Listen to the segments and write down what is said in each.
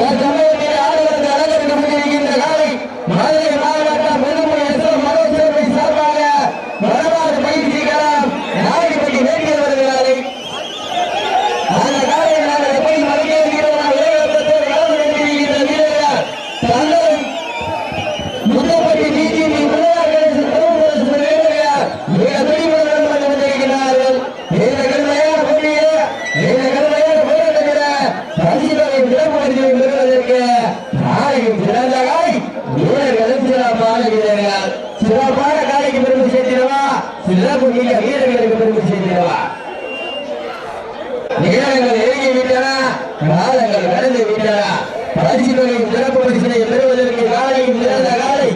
يا جماعة. நாளையும் சிறந்த வீரர்களும் சிறப்பான வீரர்கள் சிறப்பான காலைக்கு பெருமை சேர்த்திடவா? சிறப்பு மிக்க வீரர்களுக்கு பெருமை சேர்த்திடவா? நேரங்கள் நெருங்கி விட்டன காலங்கள் கடந்து விட்டன. பரிசுகளையும் சிறப்பு பரிசினை பெறுவதற்கு காலையும் சிறந்த காலை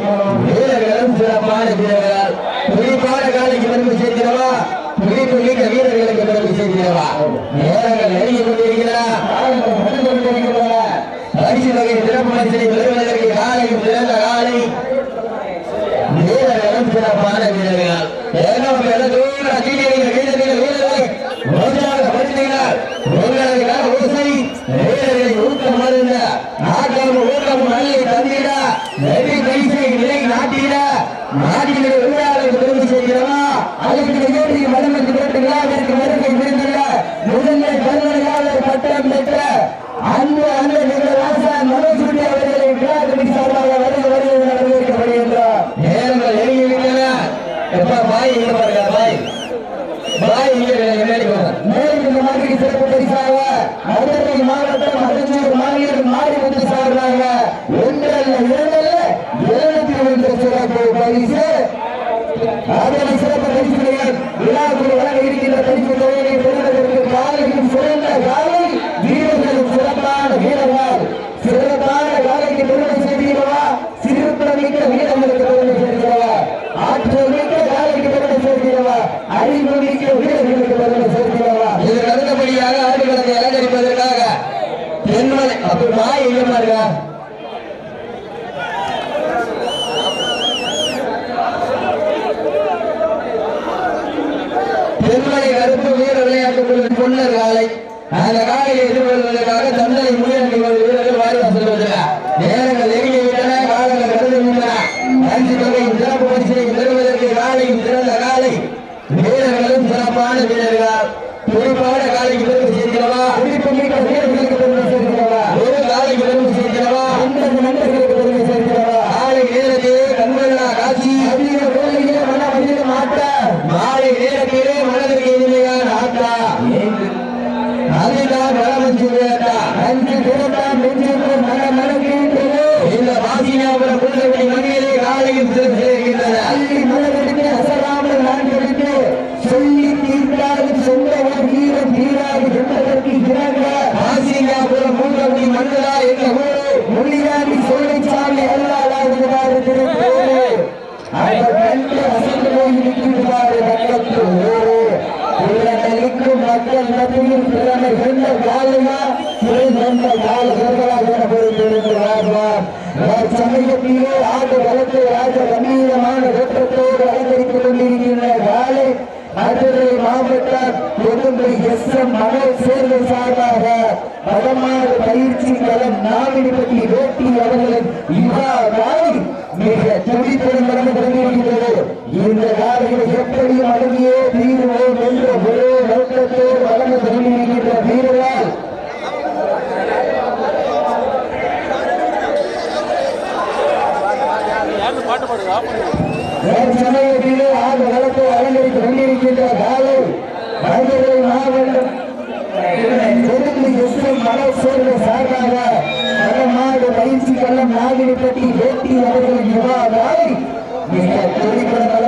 வீரர்களும் சிறப்பான வீரர்கள் குறிப்பான காலைக்கு பெருமை சேர்க்கிறவா குறிப்பு மிக்க வீரர்களுக்கு பெருமை சேர்க்கிறவா நேரங்கள் நெருங்கி கொண்டிருக்கிறன காலங்கள் கடந்து கொண்டிருக்கின்றன பரிசு வகை சிறப்பு பரிசினை பெறுவதற்கு காலையும் சிறந்த காலை வீரர்களும் சிறப்பான வீரர்கள் ஏகம் என தூர சீனியர்கள் வீரர்கள் வீரர்களை உற்சாகப்படுத்தினார் உங்களுக்கான ஓசை வீரர்களை ஊக்கம் மருந்த நாட்டம் ஊக்கம் நல்லை தந்திட நெறி பரிசை நிலை நாட்டிட நாட்டிலே விழாவுக்கு பெருமை செய்கிறவா அதுக்கு நிகழ்ச்சி மதமத்து போட்டு விழாவிற்கு வருகை விருந்திட முதன்மை பல்கலைக்கழக பட்டம் பெற்ற அன்பு அந்த நிகழ் ஆசான் மனோஜுடி அவர்களை விழா கமிட்டி சார்பாக வருக வருகை என வரவேற்கப்படுகின்றார் நேரங்கள் நெருங்கி விட்டன எப்ப பாய் இங்க பாருங்க பாய். பாய் இங்க முன்னாடி போங்க. மேலும் இந்த மாதிரி சிறப்பு பரிசாக மதுரை மாவட்டம் மதுரை மாநிலம் மாறி வந்து சார்பாக ஒன்றல்ல இரண்டல்ல எழுநூத்தி ஒன்று சிறப்பு பரிசு. அதனை சிறப்பு பரிசுகள் விழாக்குழு வழங்க இருக்கின்ற பரிசு தொகையை பெறுவதற்கு காலையில் சிறந்த காலை வீரர்கள் சிறப்பான வீரர்கள். சிறப்பான காலைக்கு பெருமை சேர்க்கிறவா சிறுபமிக்க வீரர்களுக்கு பெருமை சேர்க்கிறவா ஆற்றல் மிக்க காலைக்கு பெருமை சேர்க்கிறவா அறிவு மிக்க வீரர்களுக்கு பெருமை சேர்க்கிறவா இதற்கு அடுத்தபடியாக ஆடுகளத்தை அலங்கரிப்பதற்காக தென்மலை அப்ப மாய் எங்கம்மா இருக்கா தென்மலை கருப்பு வீர விளையாட்டு குழு பொன்னர் காலை அந்த காலையை எதிர்கொள்வதற்காக தந்தை முயற்சி வீரர்கள் வாரியா செல்வதில்லை நேரங்கள் நெருங்கி விட்டன காலங்கள் கடந்து விட்டன அஞ்சு தொகை சிறப்பு பரிசை பெறுவதற்கு காலையும் சிறந்த காலை வீரர்களும் சிறப்பான வீரர்கள் குறிப்பான காலைக்கு பெருமை சேர்க்கிறவா குறிப்பு மிக்க வீரர்களுக்கு பெருமை சேர்க்கிறவா ஒரு காலைக்கு பெருமை சேர்க்கிறவா அன்பது நண்பர்களுக்கு பெருமை சேர்க்கிறவா காலை நேரத்திலே கண்கொள்ளா காட்சி அதிக வேலையிலே மன மனித மாட்ட மாலை நேரத்திலே மனதிற்கு இனிமையான ஆட்டா அதுதான் வளமஞ்சு வேட்டா அஞ்சு திரட்டாம் நெஞ்சுக்கு மன மனக்கின்றது இந்த வாசியாபுரம் புதுவெளி மண்ணிலே காலையில் சேர்க்கின்றது அள்ளி மனதிற்கு அசராமல் நான்கு சொல்லி தீர்த்தாது சொந்த ஒரு வீரம் தீராது என்பதற்கு இறங்க வாசியாபுரம் புதுவெளி மண்ணிலா என்ற ஊரு முள்ளியாண்டி சொல்லிச்சாமி அல்லாதாது திருப்பூரு அவர் கண்டு அசந்து போய் நிற்கிறாரு பக்கத்து ஊரு திறமைக்கும் மக்கள் மத்தியில் திறமை கொண்ட காலையா திறந்த காலர்களா என பொறுத்திருக்கிறார்கள் சமயத்திலே ஆண்டு வளர்த்து ராஜ கம்பீரமான தோற்றத்தோடு அலங்கரித்துக் கொண்டிருக்கின்ற காலை மதுரை மாவட்டம் கொழும்பு எஸ் எம் மனோஜ் சேர்வு சார்பாக பதமாறு பயிற்சி களம் நாமினிப்பட்டி வேட்டி அவர்களின் யுகா காலை மிக துடிப்புடன் நடந்து கொண்டிருக்கிறது இந்த காலையில் எப்படியும் அடங்கியே தீர்வோம் என்ற ஒரே நோக்கத்தோடு வளர்ந்து கொண்டிருக்கின்ற வீரர்கள் சமயத்திலே ஆண்டு வளர்த்து அலங்கரித்துக் கொண்டிருக்கின்ற காலை மதுரை மாவட்டம் கொழும்பு எஸ்எம் சார்பாக பலமாடு பயிற்சி கள்ளம் நாகினிப்பட்டி வேட்டி அவர்களின் யுவா மிக துடிப்புடன்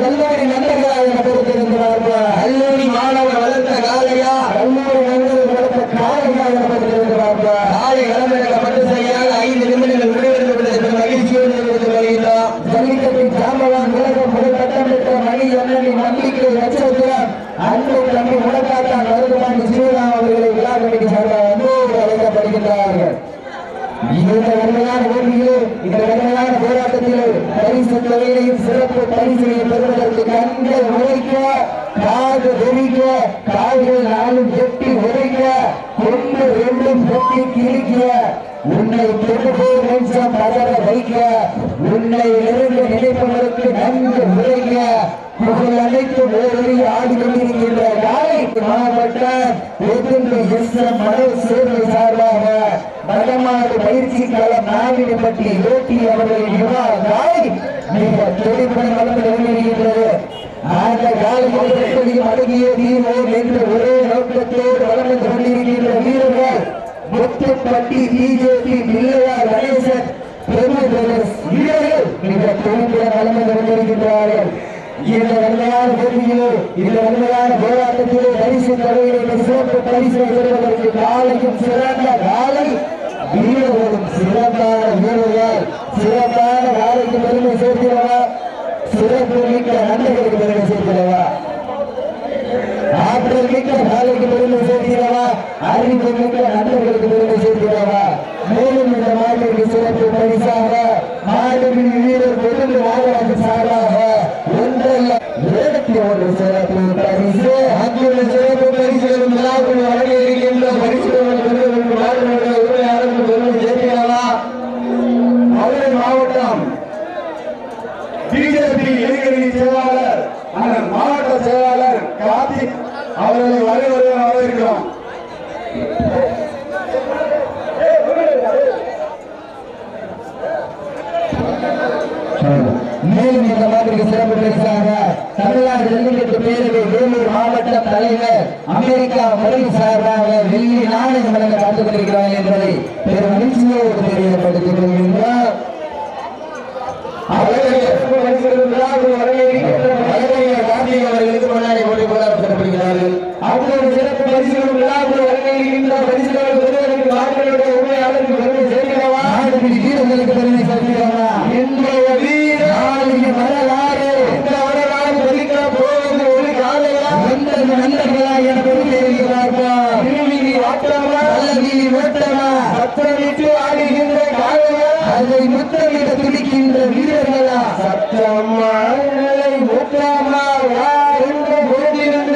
la vida காது கால்கள் நாலு எட்டி உரைக்க கொண்டு ரெண்டு பொட்டி கிழிக்க உன்னை தொடுபோ நெஞ்சம் பதற வைக்க உன்னை இருந்து நினைப்பவருக்கு நன்கு உரைக்க புகழ் அனைத்து ஓடி ஆடிக்கொண்டிருக்கின்ற காலை மாவட்ட ஒத்துமை எஸ் எம் மனோ சேர்வை சார்பாக வடமாடு பயிற்சி களம் நாவினப்பட்டி ஓட்டி அவர்களின் யுவா காலை மிக துடிப்புடன் வளர்ந்து வருகிறது அந்த காலையில் அடங்கிய தீர்வோம் என்ற ஒரே நோக்கத்தோடு வளர்ந்து கொண்டிருக்கின்ற வீரர்கள் முத்துப்பட்டி பிஜேபி பிள்ளையார் கணேசன் பிரபு பிரதர்ஸ் வீரர்கள் மிக துடிப்புடன் வளர்ந்து கொண்டிருக்கின்றார்கள் இந்த வன்மையான போட்டியிலே இந்த வன்மையான போராட்டத்திலே பரிசு தொகையிலே சிறப்பு பரிசு பெறுவதற்கு காலையும் சிறந்த காலை வீரர்களும் சிறப்பான வீரர்கள் சிறப்பான காலைக்கு பெருமை சேர்க்கிறவா சிறப்பு மிக்க நன்மைகளுக்கு பெருமை சேர்க்கிறவா ஆற்றல் மிக்க காலைக்கு பெருமை சேர்க்கிறவா அறிவு மிக்க நண்பர்களுக்கு பெருமை சேர்க்கிறவா மேலும் இந்த மாட்டிற்கு சிறப்பு பரிசாக மாநில வீரர் பெருந்து நாகராஜ சார்பாக ஒன்றல்ல இருபத்தி ஒன்று சிறப்பு பரிசு அங்குள்ள சிறப்பு பரிசுகளும் விழாக்கள் வழங்க இருக்கின்ற பரிசுகளும் பெறுவதற்கு மாடுகளுடைய உரிமையாளருக்கு பெருமை சேர்க்கிறவா மதுரை மாவட்டம் பிஜேபி இளைஞரணி செயலாளர் அந்த மாவட்ட செயலாளர் கார்த்திக் அவர்களை வருவதை வரவேற்கிறோம் மேலும் இந்த மாதிரி சிறப்பு பரிசாக தமிழ்நாடு ஜல்லிக்கட்டு பேரவை வேலூர் மாவட்ட தலைவர் அமெரிக்கா முறை சார்பாக வெள்ளி நாணயம் வழங்க காத்துக் கொண்டிருக்கிறார் என்பதை பெரும் மகிழ்ச்சியோடு தெரியப்படுத்திக் கொள்கின்றார் அவர்களுக்கு முன்னாடி போட்டி போடப்படுகிறார்கள் சிறப்பு பரிசுகளும் விழாக்கள் வழங்குகின்ற உண்மையாளருக்கு சேர்க்கிறவா வீரர்களுக்கு வரலாறு இந்த வரலாறு பொறிக்க போவது ஒரு காலையா எந்த நண்பர்களா என ஆடுகின்ற காலையா அதை முத்தமிட துடிக்கின்ற வீரர்களா? சத்தம்மா நிலை ஊட்டமா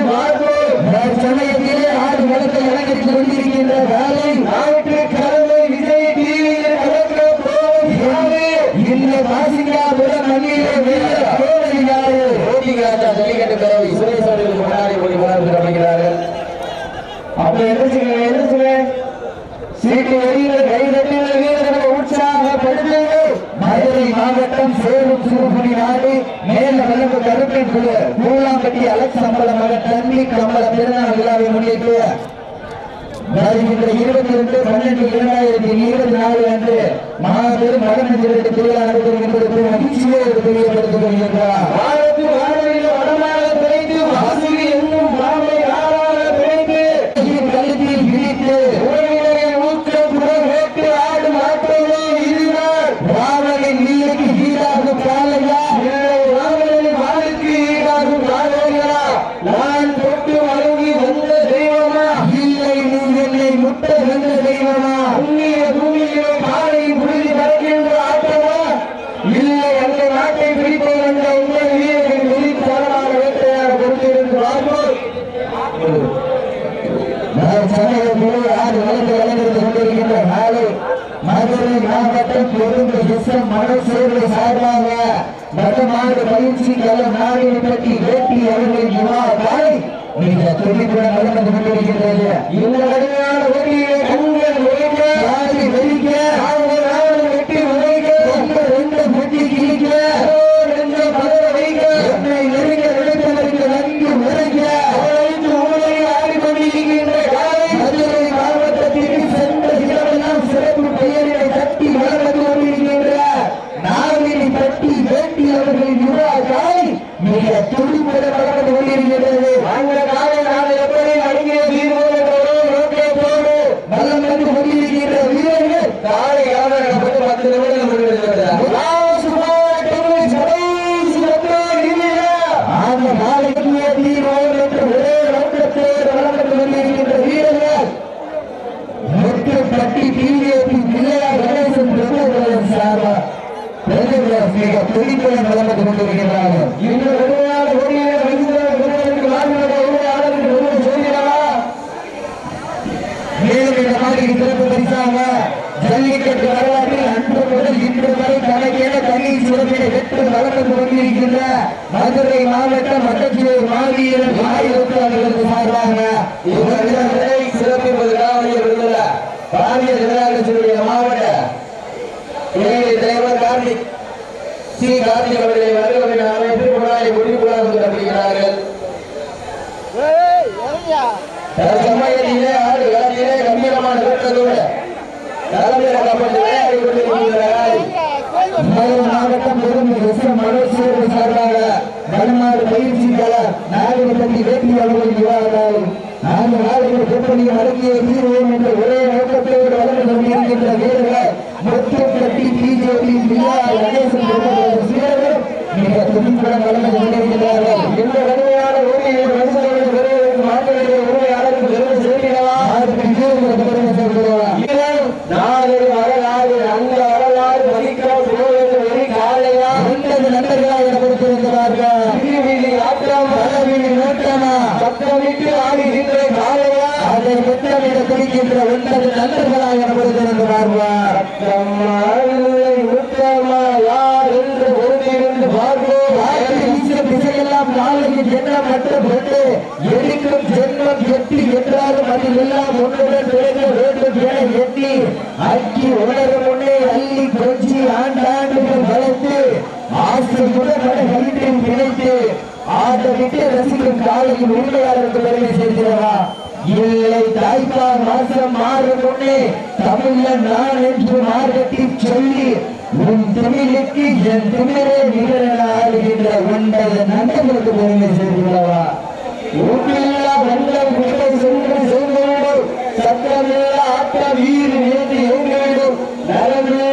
பார்ப்போம். சமயத்திலே ஆடு வளத்தை அலங்கரித்துக் கொண்டிருக்கின்ற காலை நாட்டு கலவை விஜய் டிவியில் கலக்க போவது யாரு இந்த பாசிங்காபுரம் மண்ணிலே வீரர் கோவை யாரு ஓட்டிகாட்டா ஜல்லிக்கட்டு பேரவை சுரேஷ் முன்னாடி போய் அமைக்கிறார்கள் அப்ப சீட்டு வெளியில வீரர்களை மதுரை மாவட்டம் நாடு மேல குழு மூலாம்பட்டி அலெக்ஸ் மகன் தண்ணி கம்பள பிறநாள் விழாவை முன்னிட்டு வருகின்ற இருபத்தி ரெண்டு பன்னெண்டு இரண்டாயிரத்தி இருபத்தி நாலு அன்று மாபெரும் மகன் திருட்டு தெரியப்படுத்திக் கொள்கின்றார். பெருந்து எஸ் சேவை சார்பாக வடமாடு பயிற்சி களம் நாளினை பற்றி வேட்டி அவர்களின் யுவா தாய் மிக துடிப்புடன் வளர்ந்து கொண்டிருக்கின்றது இந்த கடுமையான போட்டியிலே கண்கள் உழைக்க காலை வெடிக்க வெட்டி உழைக்க ரெண்டு முட்டி கிழிக்க ரெண்டு பதற வைக்க என்னை நெருங்க நினைப்பதற்கு நன்கு உரைக்க உழைத்து ஊழலை ஆடிக்கொண்டிருக்கின்ற காலை மதுரை மாவட்டத்திற்கு சென்ற இடமெல்லாம் சிறப்பு பெயர்களை தட்டி வளர்ந்து கொண்டிருக்கின்ற நாவினி பட்டி வேட்டி அவர்களின் யுவா காலை மிக துடிப்புடன் வளர்ந்து கொண்டிருக்கிறது அந்த காலை நாளை எப்படி அடங்கிய தீர்வு என்ற ஒரே நோக்கத்தோடு சார்பா மிக துடிப்புடன் வளர்ந்து கொண்டிருக்கிறார்கள் இந்த விளையாட ஓடிய விருதுகளுக்கு வாழ்வுடைய உரையாடலுக்கு ஒருவர் சொல்கிறா மேலும் இந்த மாதிரி சிறப்பு பரிசாக ஜல்லிக்கட்டு வரலாற்றில் அன்று முதல் இன்று வரை தனக்கென தனி சிறப்பினை பெற்று வளர்ந்து கொண்டிருக்கின்ற மதுரை மாவட்டம் மட்டச்சியூர் மாவீரர் ஆயிரத்து அவர்களுக்கு சார்பாக சிறப்பிப்பதற்காக விருதுல மாவட்ட இளைஞர் தலைவர் கார்த்திக் சி கார்த்திக் அவர்களை வருவதற்கு அமைத்து முன்னாடி முடிவுகளாக தருகிறார்கள் சமயத்திலே ஆறு களத்திலே கம்பீரமான கூட்டத்தோடு களமிறக்கப்பட்டு விளையாடி மாவட்டம் பெரும் எஸ் மனோஜ் சார்பாக வேட்டி அவர்கள் விவாதம் நான்கு நாடுகள் அடங்கிய தீர்வோம் என்ற ஒரே நோக்கத்தோடு வளர்ந்து கொண்டிருக்கின்ற வீரர்கள் கட்டி பிஜேபி பிஆர் கணேசன் மிக துடிப்புடன் வளர்ந்து கொண்டிருக்கிறார்கள் இந்த கடுமையான ஓடியோடு மனுஷனுடைய வருவதற்கு மாநில உரிமையாளருக்கு பெருமை சேர்க்கிறவா அதுக்கு விஜயபுரத்து பெருமை சேர்க்கிறவா நாடு வரலாறு அந்த வரலாறு மதிக்கிற புரோகித ஒரு காலையா ஒன்பது நண்பர்களாக கொடுத்திருக்கிறார்கள் வீதி ஆட்டம் பலவீதி நோட்டமா பக்கமிட்டு ஆடுகின்ற காலையா அதை முத்தமிட துடிக்கின்ற ஒன்பது நண்பர்களாக கொடுத்திருக்கிறார்கள் முத்தமா யார் என்று பொறுத்திருந்து பார்ப்போம் வீசும் திசையெல்லாம் நாளைக்கு ஜென்மம் மற்றும் பொருட்டு எரிக்கும் ஜென்மம் எட்டி என்றாலும் அதில் எல்லாம் ஒன்றுடன் வேண்டும் என எண்ணி அக்கி உணரும் முன்னே அள்ளி கொஞ்சி ஆண்டாண்டுகள் வளர்த்து ஆசையுடன் மன வீட்டில் பிணைத்து ஆட்டமிட்டு ரசிக்கும் காலையில் உண்மையாளருக்கு பெருமை சேர்க்கிறவா? இல்லை தாய்ப்பால் மாசம் மாறும் முன்னே தமிழன் நான் என்று மார்க்கட்டி சொல்லி உன் தமிழுக்கு என் நிகழ ஆடுகின்ற ஒன்பது நண்பர்களுக்கு பெருமை சேர்க்கிறவா? சத்தமில்ல வீடு நேற்று எங்கேடும் நலமில்ல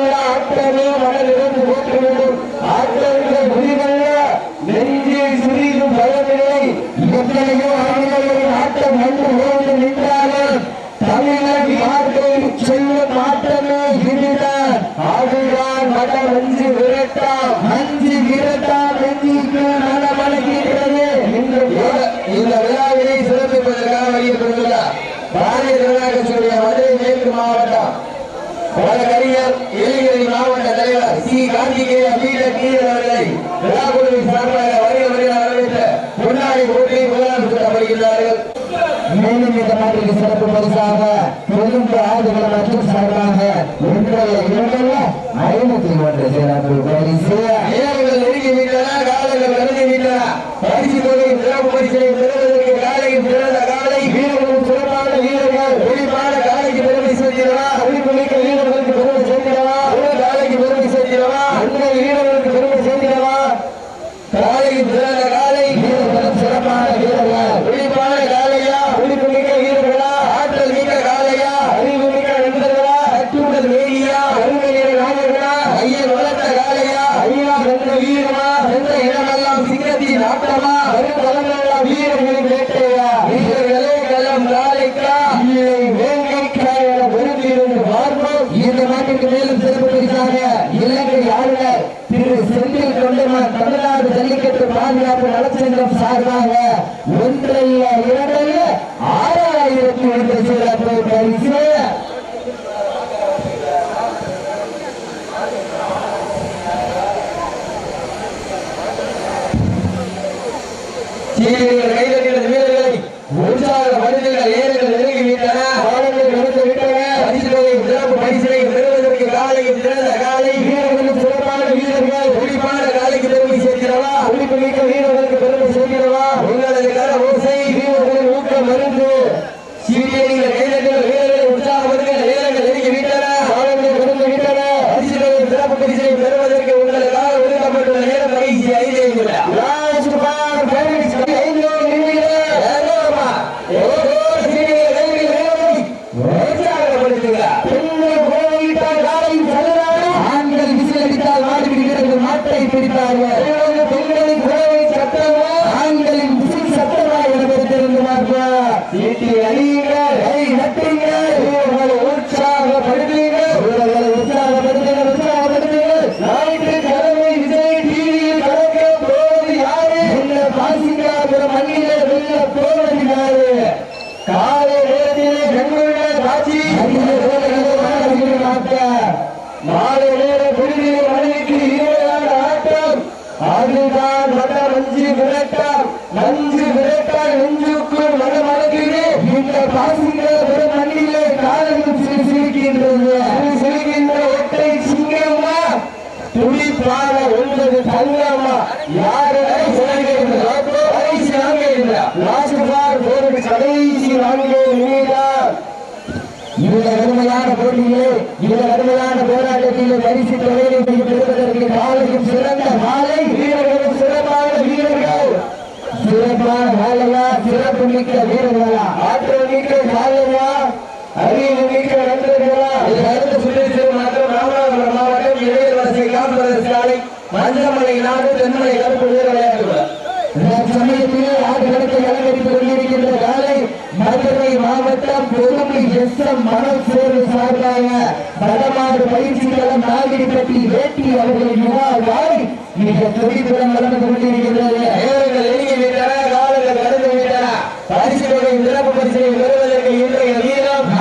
சி கார்த்திகேய பீட கீழ் அவர்களை விழாக்குழுவின் சார்பாக வருக வருக வரவேற்று முன்னாடி போட்டி முதலாம் சுற்றப்படுகிறார்கள் மேலும் இந்த மாதிரி சிறப்பு பரிசாக பெரும் ஆடுகள் மற்றும் சார்பாக இன்றைய இரண்டல்ல ஐநூத்தி ஒன்று சிறப்பு பரிசு. வீரர்கள் நெருங்கி விட்டன காலங்கள் நெருங்கி விட்டன. பரிசு தொகை சிறப்பு பரிசை பெறுவதற்கு காலையும் பிறந்த காலை வீரர்கள் சிறப்பான வீரர்கள் வெளிப்பான காலைக்கு பெருமை சேர்க்கிறவா ஒளிப்புமிக்க வீரர்களுக்கு பெருமை சேர்க்கிறவா? பெருமை சேர்க்கிறவா அந்த வீரர்களுக்கு பெருமை சேர்க்கிறவா காலைக்கு பிறந்த காலை வீரர்களும் சிறப்பான வீரர்கள் வெளிப்பான காலையா ஒளிப்புமிக்க வீரர்களா ஆற்றல் மிக்க காலையா அறிவு மிக்க நண்பர்களா அச்சுடல் வேலியா அருமையிலே நாயர்களா ஐயர் வளர்த்த காலையா ஐயா சென்ற வீரமா சென்ற இடமெல்லாம் சிங்கத்தின் ஆட்டமா வரும் களமெல்லாம் வீரர்களின் வேட்டையா வீரர்களே களம் நாளைக்கா இல்லை வேங்கைக்கா என பொறுத்திருந்து பார்ப்போம் இந்த நாட்டிற்கு மேலும் சிறப்பு பரிசாக இலங்கை ஆளுநர் திரு செந்தில் தொண்டமான் தமிழ்நாடு ஜல்லிக்கட்டு பாதுகாப்பு நலச்சங்கம் சார்பாக ஒன்றைய இரண்டைய ஆறாயிரத்தி ஒன்று சிறப்பு பரிசு சீரியர்கள் கைதட்டின வீரர்களை உற்சாக மனிதர்கள் ஏறுகள் நெருங்கி விட்டன பாடங்கள் நடந்து விட்டன பரிசுகளை சிறப்பு பரிசுகளை பெறுவதற்கு காலையில் திறந்த காலை வீரர்களும் சிறப்பான வீரர்கள் துடிப்பான காலைக்கு பெருமை சேர்க்கிறவா துடிப்பு மிக்க வீரர்களுக்கு பெருமை சேர்க்கிறவா உங்களது கர ஓசை வீரர்களின் ஊக்க மருந்து சிபிஐ சிறு சிரிக்கின்றது சிறு ஒற்றை சிங்கம்மா துடிப்பான ஒன்பது தங்கம்மா யாரு கடைசி நான்கு கடைசி நான்கு நீதான் இந்த கடுமையான போட்டியிலே இந்த கடுமையான போராட்டத்திலே பரிசு தொகையை பெறுவதற்கு காலையும் சிறந்த மாலை வீரர்களும் சிறப்பான வீரர்கள். சிறப்பான மாலையா சிறப்பு மிக்க வீரர்களா? ஆற்றல் மிக்க மாலையா? காப்பரசு சாலை மஞ்சமலை நாடு தென்மலை கருப்பு வீர விளையாட்டு சமயத்திலே ஆடுகளத்தை அலங்கரித்துக் கொண்டிருக்கின்ற காலை மதுரை மாவட்டம் பொதுமை எஸ் எம் மனோஜ் சேர்வு சார்பாக வடமாடு பயிற்சி களம் நாகிரிப்பட்டி வேட்டி அவர்களின் விழாவாய் மிக துடிப்புடன் வளர்ந்து கொண்டிருக்கின்றது. காலங்கள் கடந்து விட்டன. பரிசு சிறப்பு பரிசை பெறுவதற்கு இன்றைய வீரம்